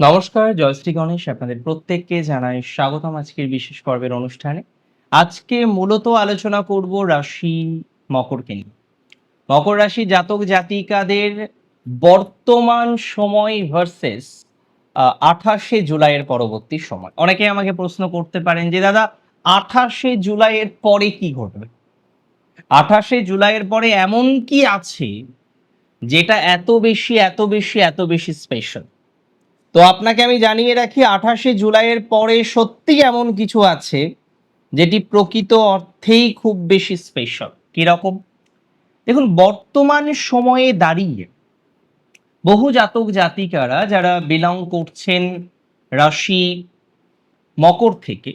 নমস্কার জয়শ্রী গণেশ আপনাদের প্রত্যেককে জানাই স্বাগতম আজকের বিশেষ পর্বের অনুষ্ঠানে। আজকে মূলত আলোচনা করব রাশি মকরকে নিয়ে। মকর রাশি জাতক জাতিকাদের বর্তমান সময় ভার্সেস আঠাশে জুলাইয়ের পরবর্তী সময়। অনেকে আমাকে প্রশ্ন করতে পারেন যে, দাদা, আঠাশে জুলাইয়ের পরে কি ঘটবে? আঠাশে জুলাইয়ের পরে এমন কি আছে যেটা এত বেশি এত বেশি এত বেশি স্পেশাল তো আপনাকে আমি জানিয়ে রাখি, আঠাশে জুলাইয়ের পরে সত্যি এমন কিছু আছে, যেটি প্রকৃত অর্থেই খুব বেশি স্পেশাল কীরকম? দেখুন, বর্তমান সময়ে দাঁড়িয়ে বহু জাতক জাতিকারা যারা বিলং করছেন রাশি মকর থেকে,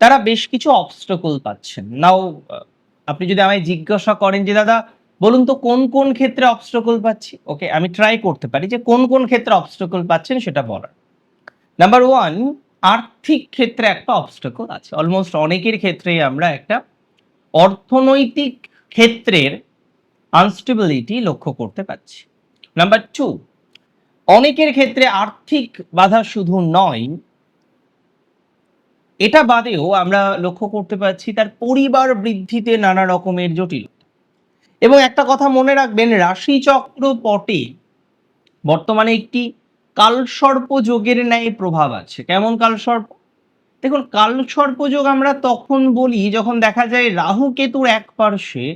তারা বেশ কিছু অবস্টকল পাচ্ছেন। নাও আপনি যদি আমায় জিজ্ঞাসা করেন যে, দাদা বলুন তো, কোন কোন ক্ষেত্রে অবস্টকল পাচ্ছি? ওকে আমি ট্রাই করতে পারি যে কোন কোন ক্ষেত্রে অবস্টকল পাচ্ছেন সেটা বলার। নাম্বার ওয়ান আর্থিক ক্ষেত্রে একটা অবস্টকল আছে। অলমোস্ট অনেকের ক্ষেত্রেই আমরা একটা অর্থনৈতিক ক্ষেত্রের আনস্টেবিলিটি লক্ষ্য করতে পারছি। নাম্বার টু অনেকের ক্ষেত্রে আর্থিক বাধা শুধু নয়, এটা বাদেও আমরা লক্ষ্য করতে পারছি তার পরিবার বৃদ্ধিতে নানা রকমের জটিল এবং একটা কথা মনে রাখবেন রাশিচক্র পটে বর্তমানে একটি কালসর্প যোগের ন্যায় প্রভাব আছে। কেমন কালসর্প? দেখুন, কালসর্প যোগ আমরা তখন বলি যখন দেখা যায় রাহু কেতুর এক পার্শ্বে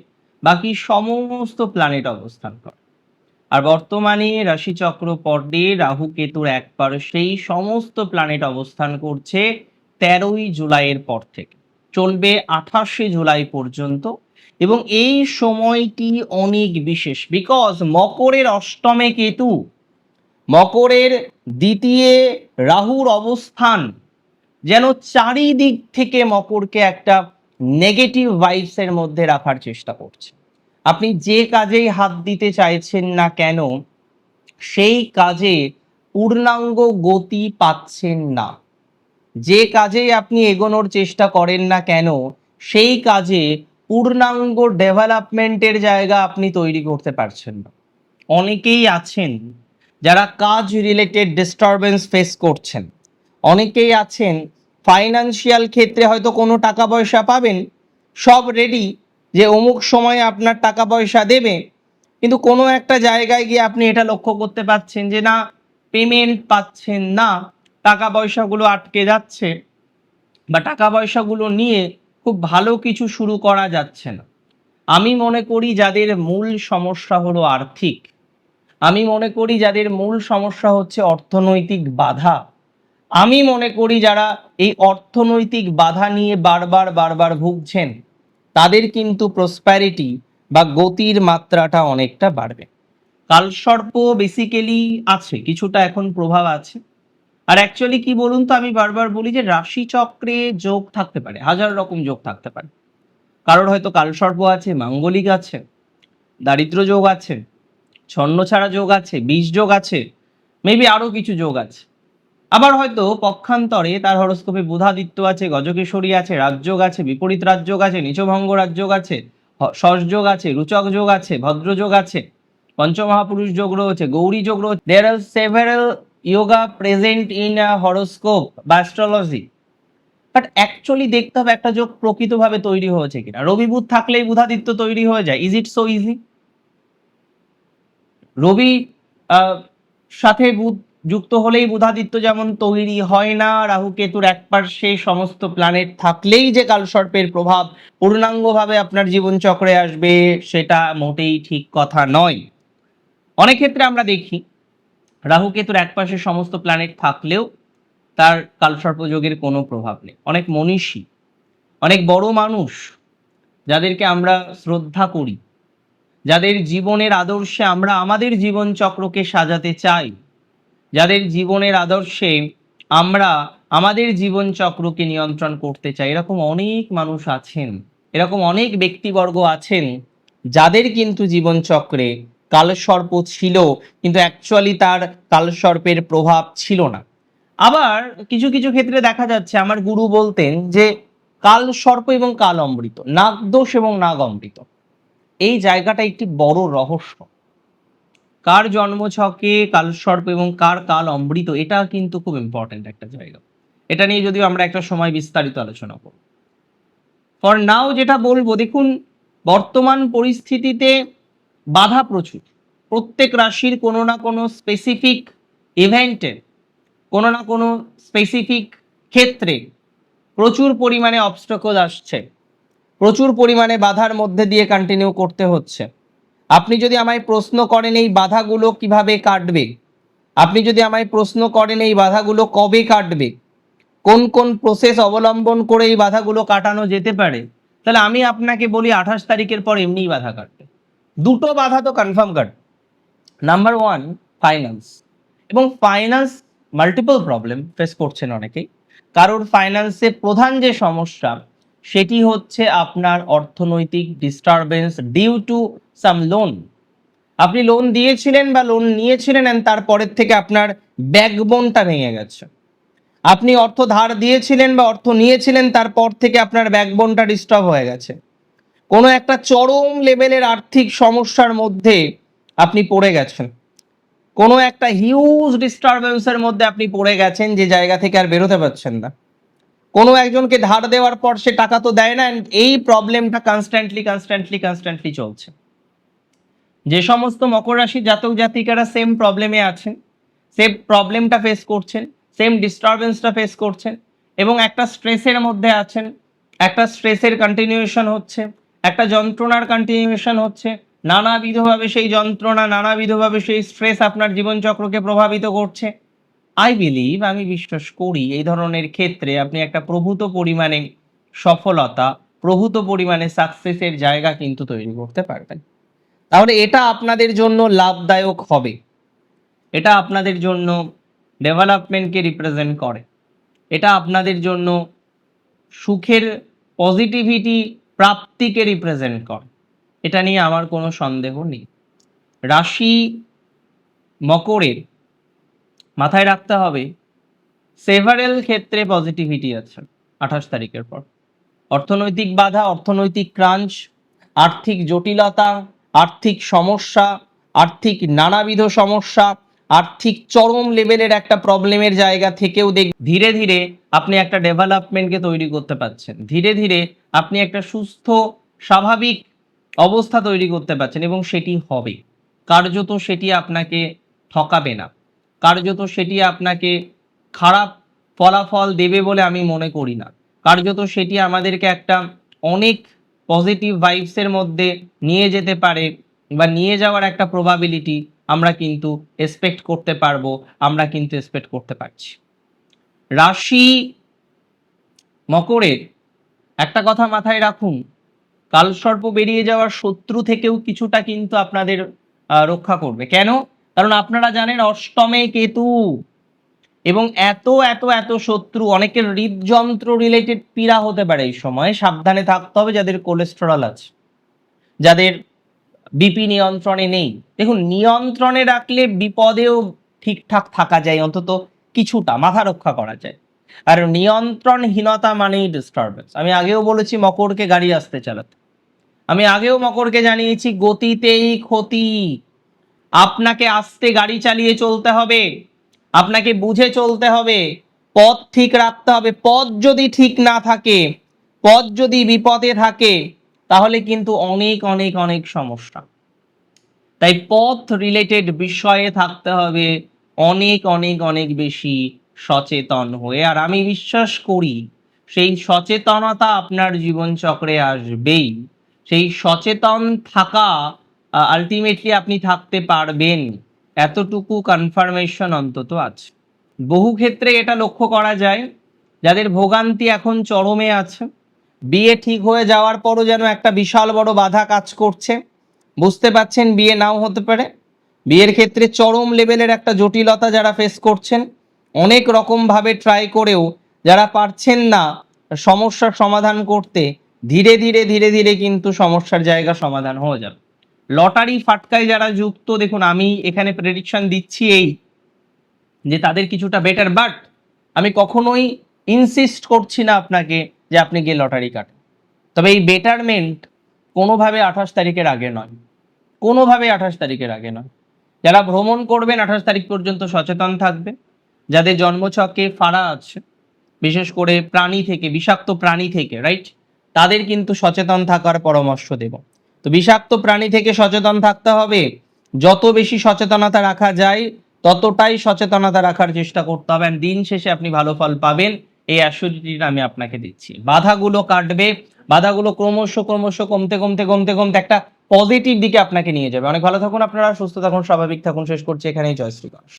বাকি সমস্ত প্ল্যানেট অবস্থান করে। আর বর্তমানে রাশিচক্র পটে রাহু কেতুর এক পার্শ্বেই সমস্ত প্ল্যানেট অবস্থান করছে তেরোই জুলাইয়ের পর থেকে। চলবে আঠাশে জুলাই পর্যন্ত এবং এই সময়টি অনেক বিশেষ বিকজ মকরের অষ্টমে কেতু, মকরের দ্বিতীয় রাহুর অবস্থান, যেন চারিদিক থেকে মকরকে একটা নেগেটিভ ভাইবসের মধ্যে রাখার চেষ্টা করছে। আপনি যে কাজেই হাত দিতে চাইছেন না কেন, সেই কাজে পূর্ণাঙ্গ গতি পাচ্ছেন না। যে কাজেই আপনি এগোনোর চেষ্টা করেন না কেন, সেই কাজে পূর্ণাঙ্গ ডেভেলপমেন্টের জায়গা আপনি তৈরি করতে পারছেন না। অনেকেই আছেন যারা কাজ রিলেটেড ডিস্টারবেন্স ফেস করছেন। অনেকেই আছেন ফাইনান্সিয়াল ক্ষেত্রে হয়তো কোনো টাকা পয়সা পাবেন, সব রেডি যে অমুক সময়ে আপনার টাকা পয়সা দেবে, কিন্তু কোনো একটা জায়গায় গিয়ে আপনি এটা লক্ষ্য করতে পারছেন যে না পেমেন্ট পাচ্ছেন না, টাকা পয়সাগুলো আটকে যাচ্ছে বা টাকা পয়সাগুলো নিয়ে খুব ভালো কিছু শুরু করা যাচ্ছে না। আমি মনে করি যাদের মূল সমস্যা হলো আর্থিক, আমি মনে করি যাদের মূল সমস্যা হচ্ছে অর্থনৈতিক বাধা, আমি মনে করি যারা এই অর্থনৈতিক বাধা নিয়ে বারবার বারবার ভুগছেন, তাদের কিন্তু প্রসপ্যারিটি বা গতির মাত্রাটা অনেকটা বাড়বে। কালসর্প বেসিক্যালি আছে, কিছুটা এখন প্রভাব আছে। আর অ্যাকচুয়ালি কি বলুন তো, আমি বারবার বলি যে রাশি চক্রে যোগ থাকতে পারে, হাজার রকম যোগ থাকতে পারে। কারোর হয়তো কালসর্প আছে, মাঙ্গলিক আছে, দারিদ্র যোগ আছে ছন্ন ছাড়া যোগ আছে বীজ যোগ আছে মেবি আরও কিছু যোগ আছে। আবার হয়তো পক্ষান্তরে তার হরস্কোপে বুধাদিত্য আছে, গজকেশরী আছে, রাজযোগ আছে, বিপরীত রাজযোগ আছে, নিচভঙ্গ রাজযোগ আছে সসযোগ আছে, রুচক যোগ আছে ভদ্রযোগ আছে, পঞ্চমহাপুরুষ যোগ রয়েছে, গৌরী যোগ রয়েছে there are several yoga present in horoscope বা অ্যাস্ট্রোলজি বাট অ্যাকচুয়ালি দেখতে হবে একটা যোগ প্রকৃতভাবে তৈরি হয়েছে কিনা। রবি বুধ থাকলেই বুধাদিত্য তৈরি হয়ে যায়। Is it so easy Ravi সাথে বুধ যুক্ত হলেই বুধাদিত্য যেমন তৈরি হয় না, রাহু কেতুর এক পার্শ্বে সমস্ত প্ল্যানেট থাকলেই যে কালসর্পের প্রভাব পূর্ণাঙ্গভাবে আপনার জীবন চক্রে আসবে, সেটা মোটেই ঠিক কথা নয়। অনেক ক্ষেত্রে আমরা দেখি রাহু কেতুর এক পাশে সমস্ত প্ল্যানেট থাকলেও তার কালসর্পযোগের কোনো প্রভাব নেই। অনেক মনীষী, অনেক বড় মানুষ যাদেরকে আমরা শ্রদ্ধা করি, যাদের জীবনের আদর্শে আমরা আমাদের জীবন চক্রকে সাজাতে চাই, যাদের জীবনের আদর্শে আমরা আমাদের জীবন চক্রকে নিয়ন্ত্রণ করতে চাই। এরকম অনেক মানুষ আছেন, এরকম অনেক ব্যক্তিবর্গ আছেন, যাদের কিন্তু জীবন চক্রে কালসর্প ছিল, কিন্তু অ্যাকচুয়ালি তার কালসর্পের প্রভাব ছিল না। আবার কিছু কিছু ক্ষেত্রে দেখা যাচ্ছে, আমার গুরু বলতেন যে কাল সর্প এবং কাল অমৃত নাগদোষ এবং নাগ অমৃত এই জায়গাটা একটি বড় রহস্য। কার জন্মছকে কালসর্প এবং কার কাল অমৃত এটা কিন্তু খুব ইম্পর্টেন্ট একটা জায়গা। এটা নিয়ে যদিও আমরা একটা সময় বিস্তারিত আলোচনা করব। ফর নাও যেটা বলব, দেখুন, বর্তমান পরিস্থিতিতে বাধা প্রচুর। প্রত্যেক রাশির কোনো না কোনো স্পেসিফিক ইভেন্টে কোনো না কোনো স্পেসিফিক ক্ষেত্রে প্রচুর পরিমাণে অবস্টকল আসছে। প্রচুর পরিমাণে বাধার মধ্যে দিয়ে কন্টিনিউ করতে হচ্ছে। আপনি যদি আমায় প্রশ্ন করেন এই বাধাগুলো কীভাবে কাটবে, আপনি যদি আমায় প্রশ্ন করেন এই বাধাগুলো কবে কাটবে, কোন কোন প্রসেস অবলম্বন করে এই বাধাগুলো কাটানো যেতে পারে, তাহলে আমি আপনাকে বলি আঠাশ তারিখের পর এমনিই বাধা কাটবে। দুটো বাধা তো কনফার্ম কাটবে নাম্বার ওয়ান ফাইন্যান্স এবং ফাইন্যান্স মাল্টিপল প্রবলেম ফেস করছেন অনেকেই। কারোর ফাইন্যান্সে প্রধান যে সমস্যা, সেটি হচ্ছে আপনার অর্থনৈতিক disturbance due to some loan আপনি লোন দিয়েছিলেন বা লোন নিয়েছিলেন and তারপরের থেকে আপনার ব্যাকবোনটা ভেঙে গেছে। আপনি অর্থ ধার দিয়েছিলেন বা অর্থ নিয়েছিলেন, তারপর থেকে আপনার ব্যাকবোনটা ডিস্টার্ব হয়ে গেছে। কোনো একটা চরম লেভেলের আর্থিক সমস্যার মধ্যে আপনি পড়ে গেছেন। কোনো একটা হিউজ ডিস্টারবেন্সের মধ্যে আপনি পড়ে গেছেন যে জায়গা থেকে আর বেরোতে পারছেন না। কোনো একজনকে ধার দেওয়ার পর সে টাকা তো দেয় না এই প্রবলেমটা কনস্ট্যান্টলি কনস্ট্যান্টলি কনস্ট্যান্টলি চলছে। যে সমস্ত মকর রাশির জাতক জাতিকারা সেম প্রবলেমে আছেন সেম প্রবলেমটা ফেস করছেন সেম ডিস্টারবেন্সটা ফেস করছেন এবং একটা স্ট্রেসের মধ্যে আছেন, একটা স্ট্রেসের কন্টিনিউয়েশন হচ্ছে। একটা যন্ত্রণার কন্টিনিউয়েশন হচ্ছে। নানাবিধভাবে সেই যন্ত্রণা, নানাবিধভাবে সেই স্ট্রেস আপনার জীবনচক্রকে প্রভাবিত করছে। আই বিলিভ আমি বিশ্বাস করি, এই ধরনের ক্ষেত্রে আপনি একটা প্রভূত পরিমাণে সফলতা, প্রভূত পরিমাণে সাকসেসের জায়গা কিন্তু তৈরি করতে পারবেন। তাহলে এটা আপনাদের জন্য লাভদায়ক হবে। এটা আপনাদের জন্য ডেভেলপমেন্টকে রিপ্রেজেন্ট করে। এটা আপনাদের জন্য সুখের পজিটিভিটি প্রাপ্তিকে রিপ্রেজেন্ট করে। এটা নিয়ে আমার কোনো সন্দেহ নেই। রাশি মকরের মাথায় রাখতে হবে সেভারেল ক্ষেত্রে পজিটিভিটি আছে আঠাশ তারিখের পর। অর্থনৈতিক বাধা, অর্থনৈতিক ক্রাঞ্চ, আর্থিক জটিলতা, আর্থিক সমস্যা, আর্থিক নানাবিধ সমস্যা আর্থিক চরম লেভেলের একটা প্রবলেমের জায়গা থেকেও দেখ ধীরে ধীরে আপনি একটা ডেভেলপমেন্টকে তৈরি করতে পারছেন। ধীরে ধীরে আপনি একটা সুস্থ, স্বাভাবিক অবস্থা তৈরি করতে পারছেন এবং সেটি হবে। কার্যত সেটি আপনাকে ঠকাবে না। কার্যত সেটি আপনাকে খারাপ ফলাফল দেবে বলে আমি মনে করি না। কার্যত সেটি আমাদেরকে একটা অনেক পজিটিভ ভাইবসের মধ্যে নিয়ে যেতে পারে বা নিয়ে যাওয়ার একটা প্রবাবিলিটি আমরা কিন্তু এক্সপেক্ট করতে পারব, আমরা কিন্তু এক্সপেক্ট করতে পারছি। রাশি মকরের একটা কথা মাথায় রাখুন কালসর্প বেরিয়ে যাওয়ার শত্রু থেকেও কিছুটা কিন্তু আপনাদের রক্ষা করবে। কেন? কারণ আপনারা জানেন অষ্টমে কেতু এবং এত এত এত শত্রু, অনেকের হৃদযন্ত্র রিলেটেড পীড়া হতে পারে এই সময়। সাবধানে থাকতে হবে যাদের কোলেস্টেরল আছে, যাদের বিপি নিয়ন্ত্রণে নেই। দেখুন, নিয়ন্ত্রণে রাখলে বিপদেও ঠিকঠাক থাকা যায়, অন্তত কিছুটা মাথা রক্ষা করা যায়। আর নিয়ন্ত্রণহীনতা মানেই ডিস্টারবেন্স আমি আগেও বলেছি, মকরকে গাড়ি আসতে চালাতে। আমি আগেও মকরকে জানিয়েছি, গতিতেই ক্ষতি। আপনাকে আস্তে গাড়ি চালিয়ে চলতে হবে, আপনাকে বুঝে চলতে হবে, পথ ঠিক রাখতে হবে। পথ যদি ঠিক না থাকে, পথ যদি বিপদে থাকে তাহলে কিন্তু অনেক অনেক অনেক সমস্যা। তাই পথ রিলেটেড বিষয়ে থাকতে হবে অনেক অনেক অনেক বেশি সচেতন হয়ে। আর আমি বিশ্বাস করি, সেই সচেতনতা আপনার জীবনচক্রে আসবেই। সেই সচেতন থাকা আলটিমেটলি আপনি থাকতে পারবেন। এতটুকু কনফার্মেশন অন্তত আছে। বহু ক্ষেত্রে এটা লক্ষ্য করা যায়, যাদের ভোগান্তি এখন চরমে আছে। বিয়ে ঠিক হয়ে যাওয়ার পরও যেন একটা বিশাল বড় বাধা কাজ করছে। বুঝতে পাচ্ছেন বিয়ে নাও হতে পারে। বিয়ের ক্ষেত্রে চরম লেভেলের একটা জটিলতা যারা ফেস করছেন, অনেক রকমভাবে ট্রাই করেও যারা পারছেন না সমস্যার সমাধান করতে, ধীরে ধীরে ধীরে ধীরে কিন্তু সমস্যার জায়গা সমাধান হয়ে যাবে। লটারি ফাটকায় যারা যুক্ত, দেখুন আমি এখানে প্রেডিকশন দিচ্ছি এই, যে তাদের কিছুটা বেটার বাট আমি কখনোই ইনসিস্ট করছি না আপনাকে যে আপনি গিয়ে লটারি কাটেন। তবে এই বেটারমেন্ট কোনোভাবে আঠাশ তারিখের আগে নয়। কোনোভাবে আঠাশ তারিখের আগে নয়। যারা ভ্রমণ করবেন আঠাশ তারিখ পর্যন্ত সচেতন থাকবে। যাদের জন্মছকে ফাড়া আছে, বিশেষ করে প্রাণী থেকে, বিষাক্ত প্রাণী থেকে রাইট তাদের কিন্তু সচেতন থাকার পরামর্শ দেব। তো বিষাক্ত প্রাণী থেকে সচেতন থাকতে হবে। যত বেশি সচেতনতা রাখা যায়, ততটাই সচেতনতা রাখার চেষ্টা করতে হবে। দিন শেষে আপনি ভালো ফল পাবেন। এই অ্যাসিডিটিটা আমি আপনাকে দিচ্ছি। বাধাগুলো কাটবে, বাধাগুলো ক্রমশ ক্রমশ কমতে কমতে কমতে কমতে একটা পজিটিভ দিকে আপনাকে নিয়ে যাবে। অনেক ভালো থাকুন আপনারা, সুস্থ থাকুন, স্বাভাবিক থাকুন। শেষ করছি এখানেই। জয় শ্রীগণেশ